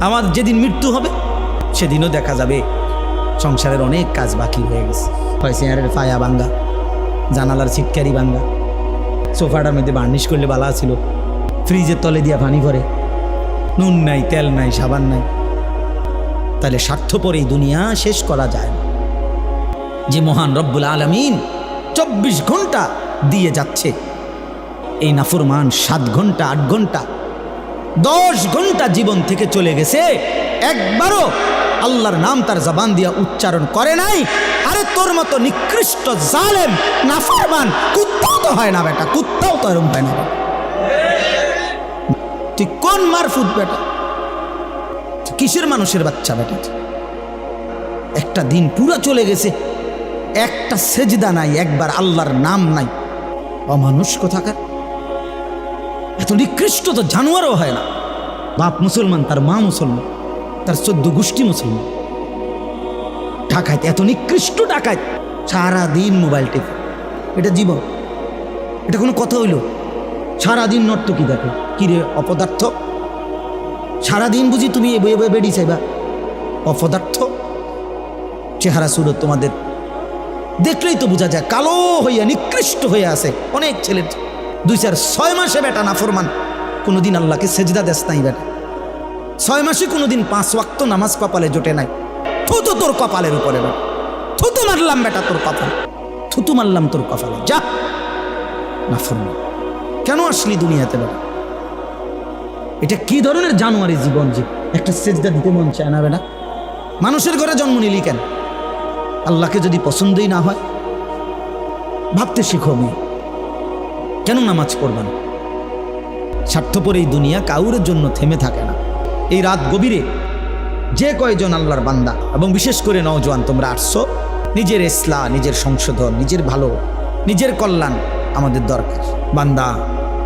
আমার যেদিন মৃত্যু হবে, সেদিনও দেখা যাবে। সংসারের অনেক কাজ বাকি হয়ে গেছে। চেয়ারের ফায়া বাঙ্গা জানালার ছিটকারি বাঙ্গা সোফাটার মধ্যে বার্নিশ করলে বালা ছিল। ফ্রিজের তলে দিয়া পানি ভরে। নুন নাই, তেল নাই, সাবান নাই। তাহলে স্বার্থপর এই দুনিয়া শেষ করা যায় না। যে মহান রব্বুল আলমিন চব্বিশ ঘণ্টা দিয়ে যাচ্ছে। এই নাফরমান সাত ঘণ্টা, আট ঘণ্টা দশ ঘণ্টা জীবন থেকে চলে গেছে। একবারও আল্লাহর নাম তার জবান দিয়া উচ্চারণ করে নাই। আরে তোর মতো নিকৃষ্ট জালেম, নাফরমান, কুত্তাও তো হয় না বেটা, কুত্তাও তো এরম হয় না। তুই কোন মারফুট বেটা? কিসের মানুষের বাচ্চা বেটা? একটা দিন পুরো চলে গেছে, একটা সেজদা নাই, একবার আল্লাহর নাম নাই। অমানুষ কোথাকার? এত নিকৃষ্ট তো জানোয়ারও হয় না। বাপ মুসলমান, তার মা মুসলমান, তার চোদ্দ গোষ্ঠী মুসলমান। ঢাকায়, এত নিকৃষ্ট ঢাকায় সারা দিন মোবাইল টেপে। এটা জীবন। এটা কোনো কথা হইল? সারাদিন নর্তকি দেখো? কিরে অপদার্থ? সারাদিন বুঝি তুমি এ বয়ে বেড়ি চাইবা অপদার্থ? চেহারা সুরত তোমাদের। দেখলেই তো বোঝা যায়, কালো হইয়া নিকৃষ্ট হয়ে আছে। অনেক ছেলের দুই চার ছয় মাসে বেটা নাফরমান কোনোদিন আল্লাহকে সেজদা দেশ নাই বেটা। ছয় মাসে কোনোদিন পাঁচ ওয়াক্ত নামাজ কপালে জোটে নাই। থুতু তোর কপালের উপরে বেটা। থুতু মারলাম বেটা তোর কপালে। থুতু মারলাম তোর কপালে। যা। না নাফরমান কেন আসলি দুনিয়াতে বেটা? এটা কি ধরনের জানুয়ারি জীবন যে একটা সেজদা দিতে মন চায় না বেটা? মানুষের ঘরে জন্ম নিলি কেন? আল্লাহকে যদি পছন্দই না হয়, ভাবতে শিখো মেয়ে। কেন নামাজ পড়বা স্বার্থপর এই দুনিয়া কাউরের জন্য থেমে থাকে না। এই রাত গভীরে যে কয়জন আল্লাহর বান্দা এবং বিশেষ করে নওজোয়ান তোমরা আসছো, নিজের ইসলা নিজের সংশোধন, নিজের ভালো, নিজের কল্যাণ আমাদের দরকার। বান্দা,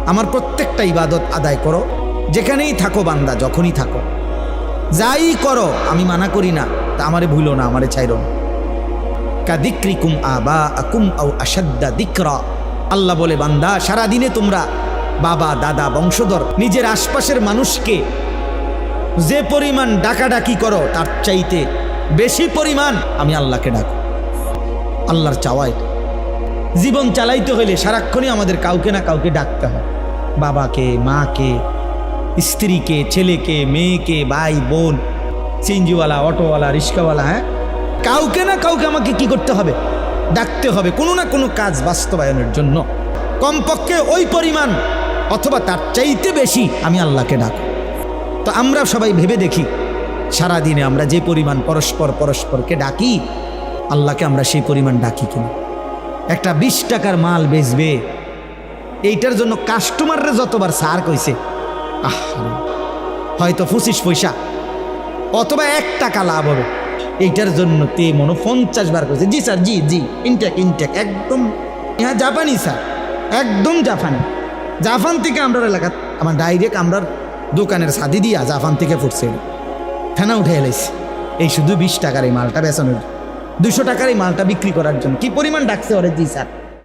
আমার প্রত্যেকটা ইবাদত আদায় করো, যেখানেই থাকো বান্দা, যখনই থাকো। যাই করো, আমি মানা করি না, তা আমারে ভুলো না, আমারে ছাইরো না। কাদিক্রিকুম আবা আকুম আও আসাদ্দা দিকরা। আল্লাহ বলে, বান্দা, সারাদিনে তোমরা বাবা, দাদা, বংশধর, নিজের আশপাশের মানুষকে যে পরিমাণ ডাকাডাকি করো, তার চাইতে বেশি পরিমাণ আমি আল্লাহকে ডাকো আল্লাহর চাওয়া এটা জীবন চালাইতে হইলে সারাক্ষণই আমাদের কাউকে না কাউকে ডাকতে হয়। বাবাকে, মাকে, স্ত্রীকে, ছেলেকে, মেয়েকে, ভাই, বোন চিঞ্জিওয়ালা অটোওয়ালা, রিক্সাওয়ালা হ্যাঁ? কাউকে না কাউকে আমাকে কি করতে হবে? ডাকতে হবে। কোনো না কোনো কাজ বাস্তবায়নের জন্য। কমপক্ষে ওই পরিমাণ অথবা তার চাইতে বেশি আমি আল্লাহকে ডাক তো আমরা সবাই ভেবে দেখি, সারাদিনে আমরা যে পরিমাণ পরস্পর পরস্পরকে ডাকি, আল্লাহকে আমরা সেই পরিমাণ ডাকি কিনা। একটা বিশ টাকার মাল বেচবে, এইটার জন্য কাস্টমাররা যতবার সার কইছে, আহ হয়তো পঁচিশ পয়সা, অথবা এক টাকা লাভ হবে। এইটার জন্য তে মনে পঞ্চাশ বার করেছে জি স্যার, জি জি ইনটেক ইনটেক একদম হ্যাঁ জাপানি স্যার, একদম জাপানি। জাপান থেকে আমরা এলাকা। আমার ডাইরেক্ট আমরার দোকানের সাদি দিয়া জাফান থেকে ফুটছে ফেনা উঠে এলেছি এই শুধু বিশ টাকার এই মালটা বেচানোর। দুশো টাকার এই মালটা বিক্রি করার জন্য। কি পরিমাণ ডাকছে ওরে দি স্যার।